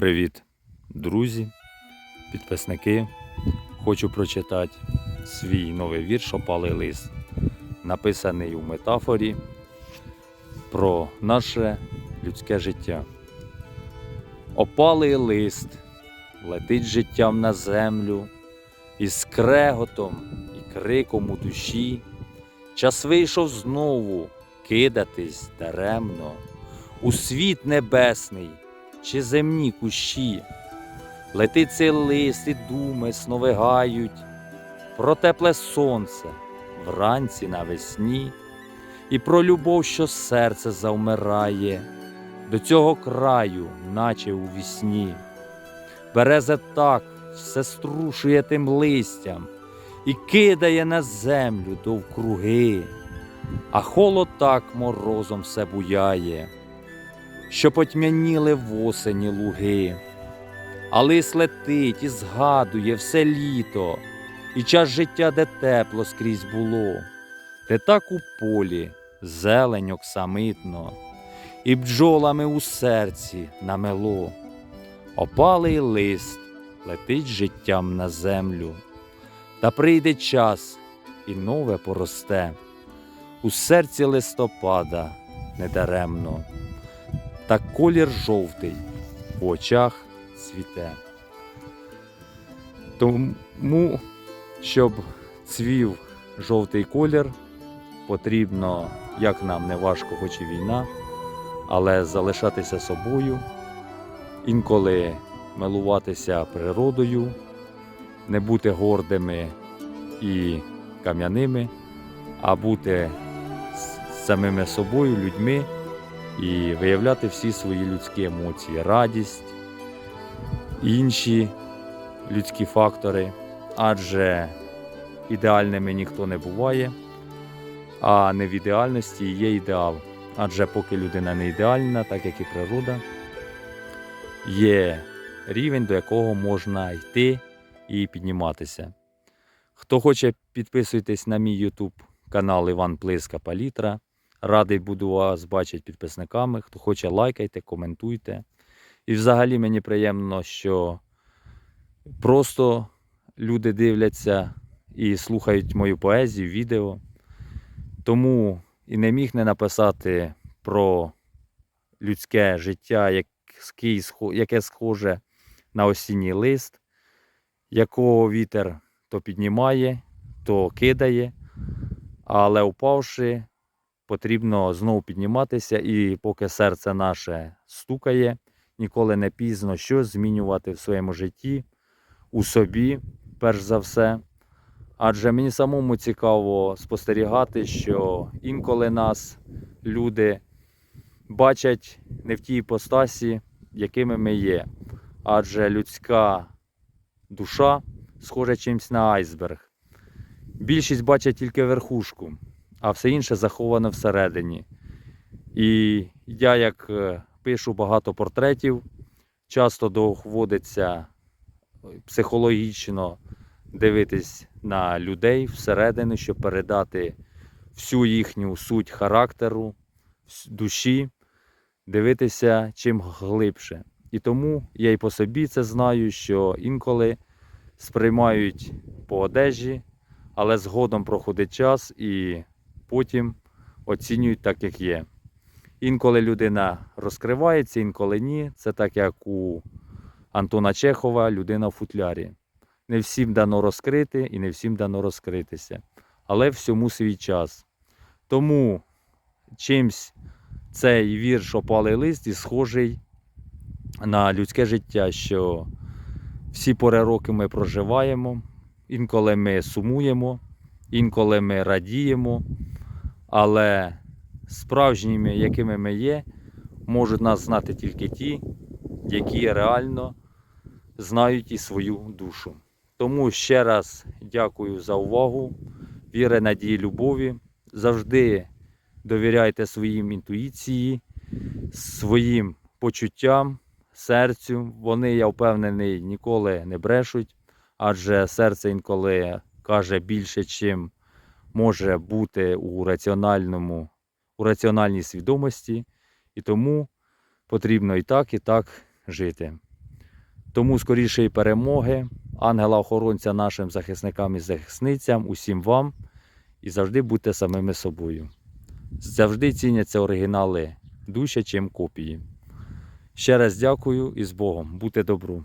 Привіт, друзі, підписники. Хочу прочитати свій новий вірш «Опалий лист, написаний у метафорі про наше людське життя. Опалий лист летить життям на землю, із скреготом і криком у душі. Час вийшов знову кидатись даремно у світ небесний чи земні кущі. Лист і думи сновигають про тепле сонце вранці навесні, і про любов, що серце завмирає. До цього краю, наче у вісні. Березе так все струшує тим листям. І кидає на землю довкруги, а холод так морозом все буяє що потьмяніли в осені луги. А лис летить і згадує все літо, і час життя, де тепло скрізь було, де так у полі зелень оксамитно, і бджолами у серці намело. Опалий лист летить життям на землю, та прийде час і нове поросте, у серці листопада недаремно та колір жовтий в очах цвіте. Тому, щоб цвів жовтий колір, потрібно, як нам не важко, хоч і війна, але залишатися собою, інколи милуватися природою, не бути гордими і кам'яними, а бути самими собою, людьми і виявляти всі свої людські емоції, радість, інші людські фактори, адже ідеальними ніхто не буває, а не в ідеальності є ідеал. Адже поки людина не ідеальна, так як і природа, є рівень, до якого можна йти і підніматися. Хто хоче, підписуйтесь на мій YouTube канал Іван Плиска Палітра. Радий буду вас бачити підписниками. Хто хоче, лайкайте, коментуйте. І взагалі мені приємно, що просто люди дивляться і слухають мою поезію, відео. Тому і не міг не написати про людське життя, яке схоже на осінній лист, якого вітер то піднімає, то кидає, але упавши потрібно знову підніматися, і поки серце наше стукає, ніколи не пізно щось змінювати в своєму житті, у собі, перш за все. Адже мені самому цікаво спостерігати, що інколи нас люди бачать не в тій іпостасі, якими ми є. Адже людська душа схожа чимось на айсберг. Більшість бачать тільки верхушку а все інше заховано всередині. І я, як е, пишу багато портретів, часто доводиться психологічно дивитись на людей всередину, щоб передати всю їхню суть характеру, душі, дивитися чим глибше. І тому я і по собі це знаю, що інколи сприймають по одежі, але згодом проходить час і потім оцінюють так, як є. Інколи людина розкривається, інколи ні. Це так, як у Антона Чехова людина в футлярі. Не всім дано розкрити і не всім дано розкритися. Але всьому свій час. Тому чимсь цей вірш опалий лист і схожий на людське життя, що всі пори роки ми проживаємо, інколи ми сумуємо, інколи ми радіємо. Але справжніми, якими ми є, можуть нас знати тільки ті, які реально знають і свою душу. Тому ще раз дякую за увагу, віри, надії, любові. Завжди довіряйте своїм інтуїції, своїм почуттям, серцю. Вони, я впевнений, ніколи не брешуть, адже серце інколи каже більше, чим може бути у раціональному, у раціональній свідомості, і тому потрібно і так, і так жити. Тому скорішої перемоги, ангела-охоронця нашим захисникам і захисницям, усім вам і завжди будьте самими собою. Завжди ціняться оригінали дужче, чим копії. Ще раз дякую і з Богом. Будьте добру.